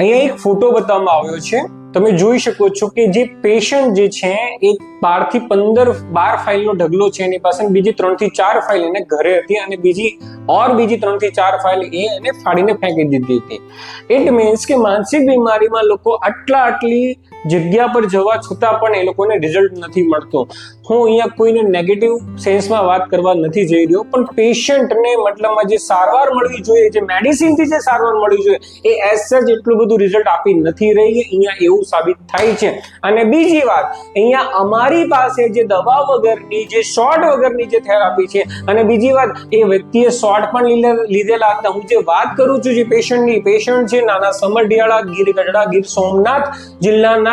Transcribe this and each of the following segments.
અહીંયા એક ફોટો બતાવવામાં આવ્યો છે. તમે જોઈ શકો છો કે જે પેશન્ટ જે છે, એ બારથી પંદર બાર ફાઇલનો ઢગલો છે. એની પાસે બીજી ત્રણથી ચાર ફાઇલ એને ઘરે હતી અને બીજી ઓર બીજી ત્રણથી ચાર ફાઇલ એ એને ફાડીને ફેંકી દીધી હતી. ઇટ મીન્સ કે માનસિક બીમારીમાં લોકો આટલા આટલી જગ્યા પર જવા છતાં પણ એ લોકોને રિઝલ્ટ નથી મળતો. હું અહીંયા કોઈને નેગેટિવ સેન્સમાં વાત કરવા નથી જઈ રહ્યો, પણ પેશન્ટને મતલબમાં જે સારવાર મળવી જોઈએ, જે મેડિસિનથી જે સારવાર મળવી જોઈએ, એ એઝ સચ એટલું બધું રિઝલ્ટ આપી નથી રહી, અહીંયા એવું સાબિત થાય છે. અને બીજી વાત, અહીંયા અમારી પાસે જે દવા વગરની, જે શોર્ટ વગરની જે થેરાપી છે, અને બીજી વાત, એ વ્યક્તિએ શોર્ટ પણ લીધેલા હતા. હું જે વાત કરું છું જે પેશન્ટની પેશન્ટ છે, નાના સમરડિયાળા ગીર ગઢડા ગીર સોમનાથ જિલ્લાના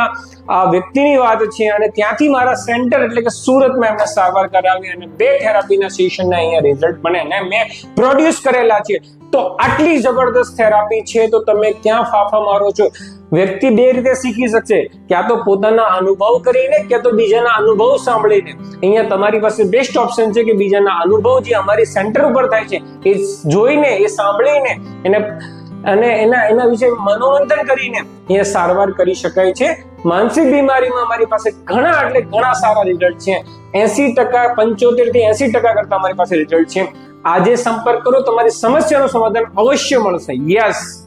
આ વ્યક્તિની વાત છે અને ત્યાંથી મારા સેન્ટર એટલે કે સુરતમાં એમને સારવાર કરાવી અને બે થેરાપીના સેશનના અહીંયા રિઝલ્ટ બને અને મેં પ્રોડ્યુસ કરેલા છે. તો આટલી જબરદસ્ત થેરાપી છે તો તમે ક્યાં ફાફા મારો છો? વ્યક્તિ બે રીતે શીખી શકશે. ક્યાં તો પોતાના અનુભવ કરીને, ક્યાં તો બીજાના અનુભવ સાંભળીને. અહીંયા તમારી પાસે બેસ્ટ ઓપ્શન છે કે બીજાના અનુભવ જે અમારી સેન્ટર ઉપર થાય છે, એ જોઈને, એ સાંભળીને, એને અને એના એના વિશે મનોમંથન કરીને એ સારવાર કરી શકાય છે. માનસિક બીમારીમાં અમારી પાસે ઘણા, એટલે ઘણા સારા રિઝલ્ટ છે. એસી ટકા, પંચોતેરથી એસી ટકા કરતા અમારી પાસે રિઝલ્ટ છે. આજે સંપર્ક કરો, તમારી સમસ્યાનું સમાધાન અવશ્ય મળશે. યસ